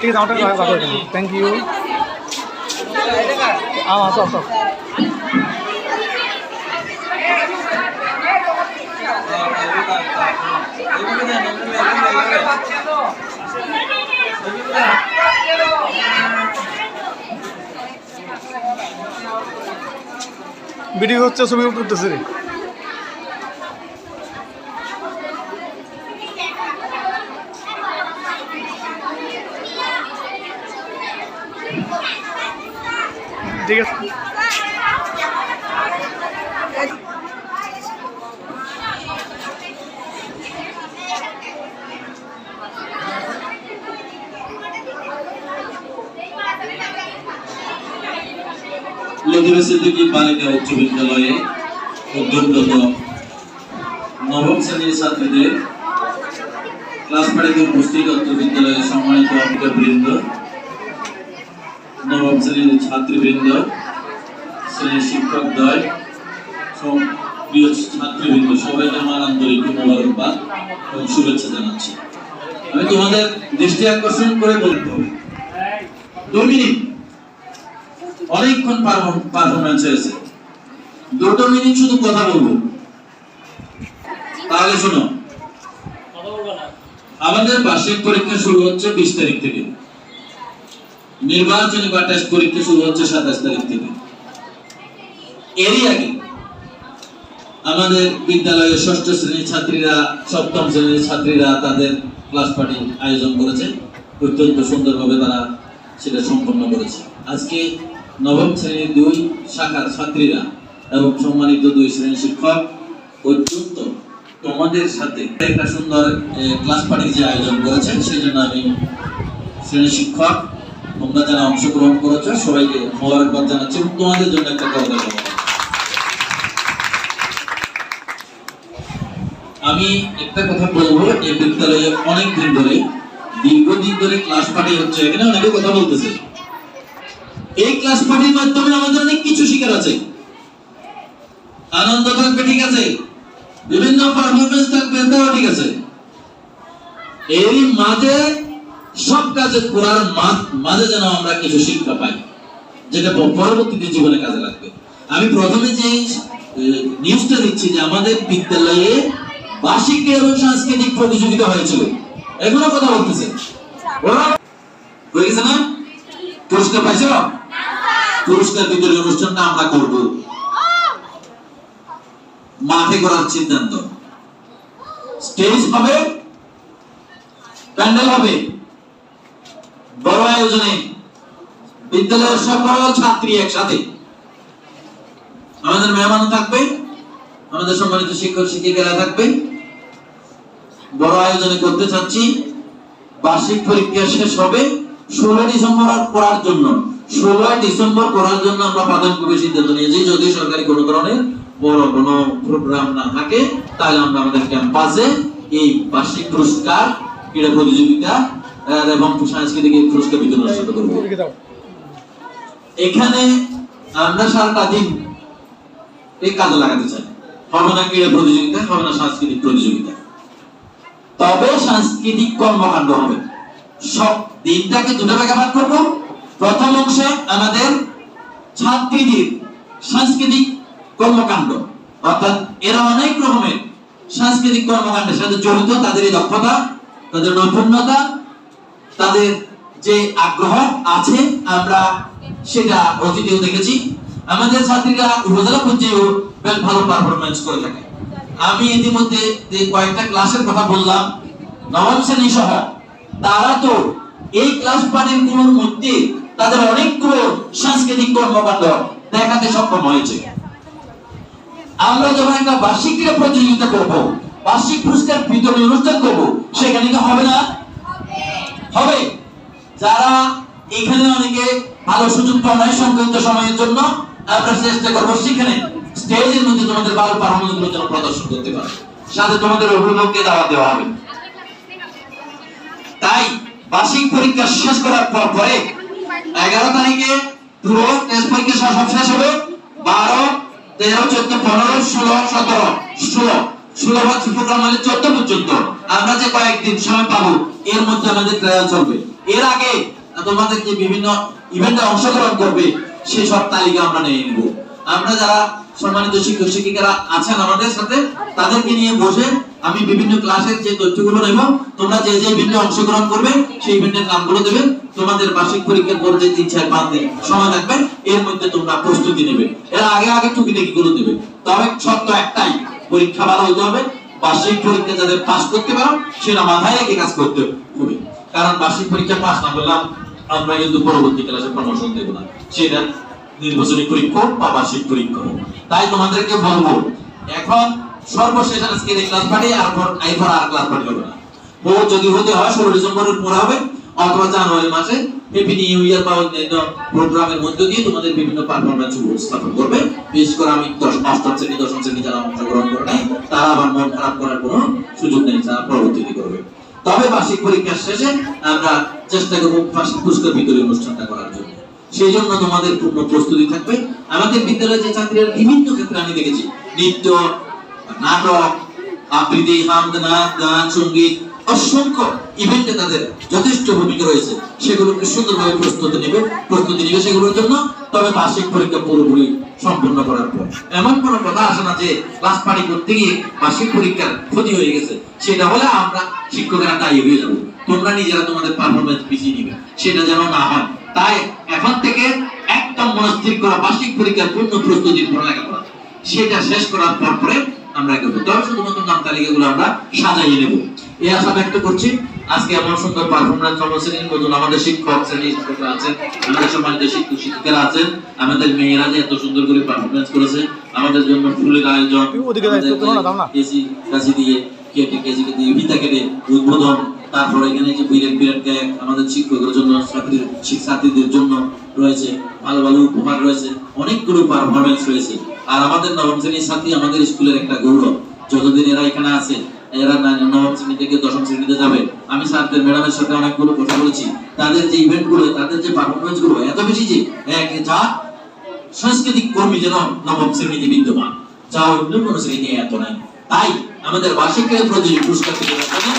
ঠিক আছে আমারটা রাখো থ্যাংক ইউ আসো আসো ভিডিও হচ্ছে ছবি উঠতেছে ঠিক আছে লতিফা সিদ্দিকী বালিকা উচ্চ বিদ্যালয়ে অধ্যয়নরত নবম শ্রেণির ছাত্রীদের ক্লাস বাড়িতে উপস্থিত উচ্চ বিদ্যালয়ের সম্মানিত অধিকারবৃন্দ নবম শ্রেণির ছাত্রীবৃন্দ, শ্রেণির শিক্ষকদ্বয় প্রিয় ছাত্রীবৃন্দ, সবাইকে আমার আন্তরিক মোবারকবাদ এবং শুভেচ্ছা জানাচ্ছি। আমি তোমাদের দৃষ্টি আকর্ষণ করে বলতে হবে মিনিট অনেকক্ষণ পারফরমেন্স হয়েছে। দুটো মিনিট শুধু কথা বলব। তাহলে শোনো, আমাদের বার্ষিক পরীক্ষা শুরু হচ্ছে বিশ তারিখ থেকে। নির্বাচনী বা টেস্ট পরীক্ষা শুরু হচ্ছে সাতাশ তারিখ থেকে। এরই আগে আমাদের বিদ্যালয়ের ষষ্ঠ শ্রেণির ছাত্রীরা, সপ্তম শ্রেণির ছাত্রীরা তাদের ক্লাস পার্টি আয়োজন করেছে। অত্যন্ত সুন্দরভাবে তারা সেটা সম্পন্ন করেছে। আজকে নবম শ্রেণির দুই শাখার ছাত্রীরা এবং সম্মানিত দুই শ্রেণির শিক্ষক অত্যন্ত তোমাদের সাথে একটা সুন্দর ক্লাস পার্টির যে আয়োজন করেছেন, সেই জন্য আমি শ্রেণি শিক্ষক তোমরা যারা অংশগ্রহণ করেছ, সবাইকে মোবারকবাদ জানাচ্ছি তোমাদের জন্য একটা কথা বলব আমি একটা কথা বলব, এই বিদ্যালয়ে অনেক দিন ধরে দীর্ঘদিন ধরে ক্লাস পার্টি হচ্ছে, এখানে অনেকে কথা বলতেছে। এই ক্লাস পার্টির মাধ্যমে আমাদের অনেক কিছু শিকার আছে। আনন্দ থাকবে, ঠিক আছে। বিভিন্ন পারফরমেন্স থাকবে এটাও ঠিক আছে। এরই মাঝে সব কাজে করার মা- মাঝে যেন আমরা কিছু শিক্ষা পাই, যেটা পরবর্তীতে জীবনে কাজে লাগবে। আমি প্রথমে যে নিউজটা দিচ্ছি যে আমাদের বিদ্যালয়ে বার্ষিক এবং সাংস্কৃতিক প্রতিযোগিতা হয়েছিল। এখনও কথা বলতেছে। না? পুরস্কার পুরস্কার বিতরণ অনুষ্ঠানটা আমরা করব। মাঠে করার সিদ্ধান্ত। স্টেজ হবে, প্যান্ডেল হবে। বড় আয়োজনে বিদ্যালয়ের সকল ছাত্রী একসাথে আমাদের মেহমানও থাকবে, আমাদের সম্মানিত শিক্ষক শিক্ষিকারা থাকবে। বড় আয়োজনে করতে চাচ্ছি, বার্ষিক পরীক্ষা শেষ হবে ষোলো ডিসেম্বর করার জন্য। ষোলোই ডিসেম্বর করার জন্য আমরা প্রাথমিকভাবে সিদ্ধান্ত নিয়েছি, যদি সরকারি কোনো ধরনের বড় কোনো প্রোগ্রাম না থাকে, তাহলে আমরা আমাদের ক্যাম্পাসে এই বার্ষিক পুরস্কার, ক্রীড়া প্রতিযোগিতা এবং সাংস্কৃতিক পুরস্কার বিতরণ অনুষ্ঠিত করব। এখানে আমরা সারাটা দিন এই কাজে লাগাতে চাই। হবে না ক্রীড়া প্রতিযোগিতা হবে না সাংস্কৃতিক প্রতিযোগিতা। তবে সাংস্কৃতিক কর্মকাণ্ড হবে। সব দিনটাকে দুটো ভাগে ভাগ করব। প্রথম অংশে আমাদের ছাত্রীদের সাংস্কৃতিক কর্মকাণ্ড অর্থাৎ এরা অনেক রকমের সাংস্কৃতিক কর্মকাণ্ডের সাথে জড়িত তাদের এই দক্ষতা তাদের নৈপুণ্যতা তাদের যে আগ্রহ আছে, আমরা সেটা অতীতেও দেখেছি। আমাদের ছাত্রীরা উপজেলা পর্যায়েও বেশ ভালো পারফরমেন্স করে থাকে। আমি ইতিমধ্যে যে কয়েকটা ক্লাসের কথা বললাম, নবম শ্রেণি সহ, তারা তো এই ক্লাস পার্টিরগুলোর মধ্যে তাদের অনেকগুলো সাংস্কৃতিক কর্মকাণ্ড দেখাতে সক্ষম হয়েছে। আমরা যখন একটা বার্ষিক ক্রীড়া প্রতিযোগিতা করব, বার্ষিক পুরস্কার বিতরণ অনুষ্ঠান করব, সেখানে কি হবে না হবে। যারা এখানে অনেকে ভালো সুযোগ পাওয়া নাই সংক্ষিপ্ত সময়ের জন্য আমরা চেষ্টা করব সেখানে স্টেজের মধ্যে তোমাদের ভালো পারফরমেন্সগুলো যেন প্রদর্শন করতে পারো। সাথে তোমাদের অভিভাবককে দাওয়া দেওয়া হবে। তাই বার্ষিক পরীক্ষা শেষ করার পর পরে এগারো তারিখে পুরো টেস্ট পরীক্ষা সব শেষ হবে। বারো, তেরো, চোদ্দ, পনেরো, ষোলো, সতেরো, ষোলো। ষোলো যে অংশগ্রহণ করবে সেই বসে আমি বিভিন্ন ক্লাসের যে তথ্যগুলো নেব, তোমরা যে যে অংশগ্রহণ করবে, সেই ইভেন্টের নামগুলো দেবে। তোমাদের বার্ষিক পরীক্ষার পর তিন, চার, পাঁচ দিন সময় থাকবে এর মধ্যে তোমরা প্রস্তুতি নেবে। এর আগে আগে টুকিটাকি গুলো দেবে। তবে শর্ত একটাই পরীক্ষা ভালো হতে হবে, বার্ষিক পরীক্ষা যাদের পাস করতে পারো সেটা মাথায় রেখে কাজ করতে হবে। কারণ বার্ষিক পরীক্ষা পাস না করলাম, আমরা কিন্তু পরবর্তী ক্লাসে প্রমোশন দেবো না। সেটা নির্বাচনী পরীক্ষা বা বার্ষিক পরীক্ষা তাই তোমাদেরকে বলব, এখন সর্বশেষ আজকে এই ক্লাস পার্টি আর পর এরপর আর ক্লাস পার্টি হবে না। ও যদি হতে হয়, ষোলো ডিসেম্বরের পরে হবে অথবা জানুয়ারি মাসে হ্যাপি নিউ ইয়ার বা অন্যান্য প্রোগ্রামের মধ্য দিয়ে তোমাদের বিভিন্ন পারফরমেন্স উপস্থাপন করবে। বিশেষ করে আমি দশ অষ্টম শ্রেণি, দশম শ্রেণি যারা অংশগ্রহণ করে নাই, তারা আবার মন খারাপ করার কোনো সুযোগ নেই, তারা পরবর্তীতে করবে। তবে বার্ষিক পরীক্ষার শেষে আমরা চেষ্টা করব বার্ষিক পুরস্কার বিতরণী অনুষ্ঠানটা করার জন্য। সেই জন্য তোমাদের পূর্ণ প্রস্তুতি থাকবে। আমাদের বিদ্যালয়ে যে ছাত্রীরা বিভিন্ন ক্ষেত্রে আমি দেখেছি, নৃত্য, নাটক, আবৃত্তি গান, সংগীত অসংখ্য ইভেন্টে তাদের যথেষ্ট ভূমিকা রয়েছে। সেগুলোকে সুন্দরভাবে প্রস্তুতি নেবে প্রস্তুতি নেবে সেগুলোর জন্য, তবে বার্ষিক পরীক্ষা পুরোপুরি সম্পূর্ণ করার পর। এমন কোনো কথা আসে না যে ক্লাস পার্টি করতে গিয়ে বার্ষিক পরীক্ষার ক্ষতি হয়ে গেছে। সেটা হলে আমরা শিক্ষকেরা দায়ী হয়ে যাব। তোমরা নিজেরা তোমাদের পারফরমেন্স পিছিয়ে নিবে। সেটা যেন না হয়। তাই এখন থেকে একদম মনস্থির করা বার্ষিক পরীক্ষার পূর্ণ প্রস্তুতির পড়ালেখা করা। সেটা শেষ করার পর পরে আমরা করব তবে শুধুমাত্র নাম তালিকাগুলো আমরা সাজাইয়ে নেব এই আশা ব্যক্ত করছি আজকে আমার সুন্দর পারফরমেন্স কর্মশ্রেণীর নতুন আমাদের শিক্ষক শ্রেণি শিক্ষকরা আছেন আমাদের সম্মানিত শিক্ষক শিক্ষিকারা আছেন আমাদের মেয়েরা যে এত সুন্দর করে পারফরমেন্স করেছে আমাদের জন্য ফুলের আয়োজন। কেজি কাজি দিয়ে কেটে কেজি দিয়ে ভিতা কেটে উদ্বোধন তারপরে এখানে যে বিরাট বিরাট গ্যাগ আমাদের শিক্ষকের জন্য ছাত্রী ছাত্রীদের জন্য রয়েছে ভালো ভালো উপহার রয়েছে অনেকগুলো পারফরমেন্স রয়েছে। আর আমাদের নবম শ্রেণির ছাত্রী আমাদের স্কুলের একটা গৌরব। যতদিন এরা এখানে আছে, এরা নবম শ্রেণি থেকে দশম শ্রেণীতে যাবে। আমি স্যারদের, ম্যাডামের সাথে অনেকগুলো কথা বলেছি। তাদের যে ইভেন্টগুলো তাদের যে পারফরমেন্সগুলো এত বেশি যে এক যা সাংস্কৃতিক কর্মী যেন নবম শ্রেণীতে বিদ্যমান। যা অন্য কোনো শ্রেণি এত নাই। তাই আমাদের বার্ষিক প্রতিযোগী পুরস্কার বিতরণের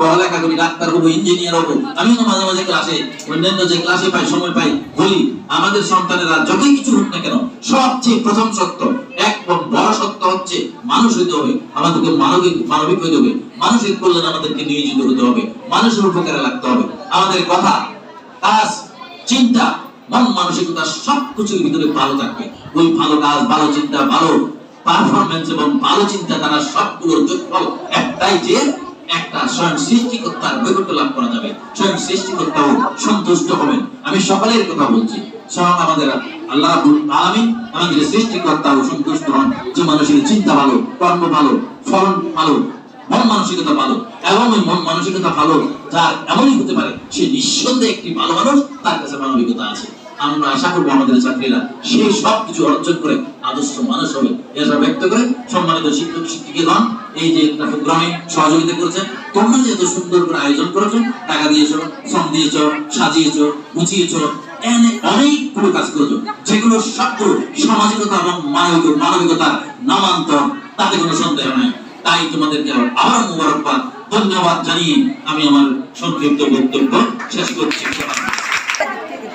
পড়ালেখা করি, ডাক্তার হব ইঞ্জিনিয়ার হব। আমি তো মাঝে মাঝে ক্লাসে অন্যান্য যে ক্লাসে পাই, সময় পাই, বলি, আমাদের সন্তানেরা যতই কিছু হোক না কেন, সবচেয়ে প্রথম সত্য, এক বড় সত্য হচ্ছে, মানুষ হইতে হবে, আমাদেরকে মানবিক মানবিক হইতে হবে। মানুষের কল্যাণ আমাদেরকে নিয়োজিত হতে হবে, মানুষের উপকারে লাগতে হবে। আমাদের কথা, কাজ, চিন্তা, মন মানসিকতা সবকিছুর ভিতরে ভালো থাকবে। ওই ভালো কাজ, ভালো চিন্তা, ভালো পারফরমেন্স এবং ভালো চিন্তা তারা সবগুলোর যোগফল একটাই যে একটা স্বয়ং সৃষ্টিকর্তার বৈকট্য লাভ করা যাবে। স্বয়ং সৃষ্টিকর্তাও সন্তুষ্ট হবেন। আমি সকলের কথা বলছি। স্বয়ং আমাদের আল্লাহ আমাদের সৃষ্টিকর্তাও সন্তুষ্ট হন যে মানুষের চিন্তা ভালো, কর্ম ভালো, ফলন ভালো, মন মানসিকতা ভালো এবং ওই মন মানসিকতা ভালো যার এমনই হতে পারে, সে নিঃসন্দেহে একটি ভালো মানুষ, তার কাছে মানবিকতা আছে। আমরা আশা করব আমাদের ছাত্রীরা সেই সব কিছু অর্জন করে আদর্শ মানুষ হবে। এটা ব্যক্ত করে সম্মানিত শিক্ষক, শিক্ষিকাগণ, এই যে প্রোগ্রামে সহযোগিতা করেছেন, তোমরা যে এত সুন্দর করে আয়োজন করেছ, টাকা দিয়েছ, শ্রম দিয়েছ, সাজিয়েছো, গুছিয়েছো অনেকগুলো কাজ করেছ, যেগুলো সবগুলো সামাজিকতা এবং মানবিক মানবিকতার নামান্তর, তাতে কোনো সন্দেহ নাই। তাই তোমাদেরকে আবার মুবারকবাদ, ধন্যবাদ জানিয়ে আমি আমার সংক্ষিপ্ত বক্তব্য শেষ করছি।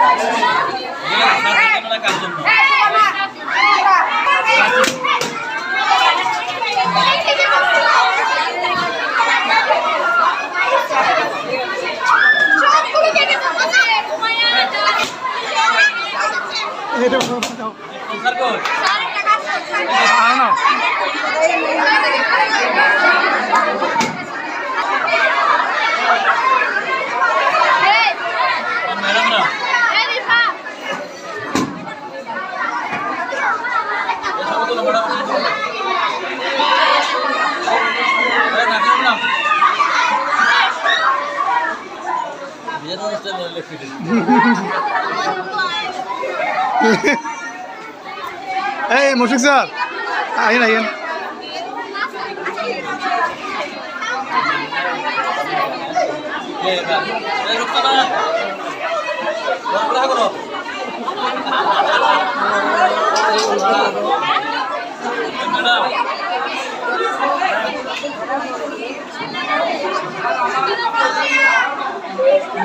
I don't. এই মুশিক স্যার আইন আইন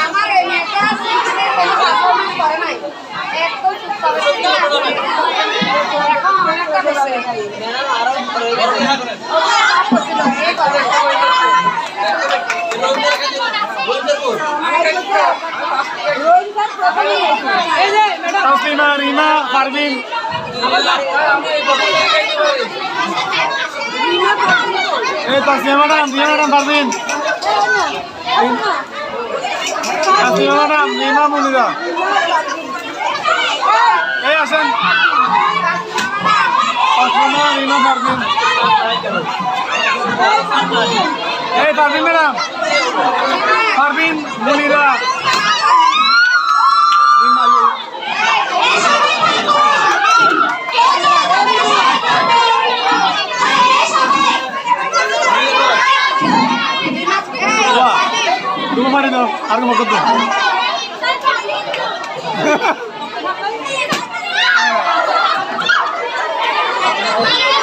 আমার এই মেয়েটা করে নাই এত সুস্থ হবে এখন অনেকটা বেশি তাসলিমা রিমা পারভিন এই Taslima madam Rima madam Parvin Taslima madam Rima Monira এই আসেন তাসলিমা রিমা পারভিন এই পারভিন ম্যাডাম পারভিন মনিরা তুমি পারি দাও আর কোনো করতে Yeah.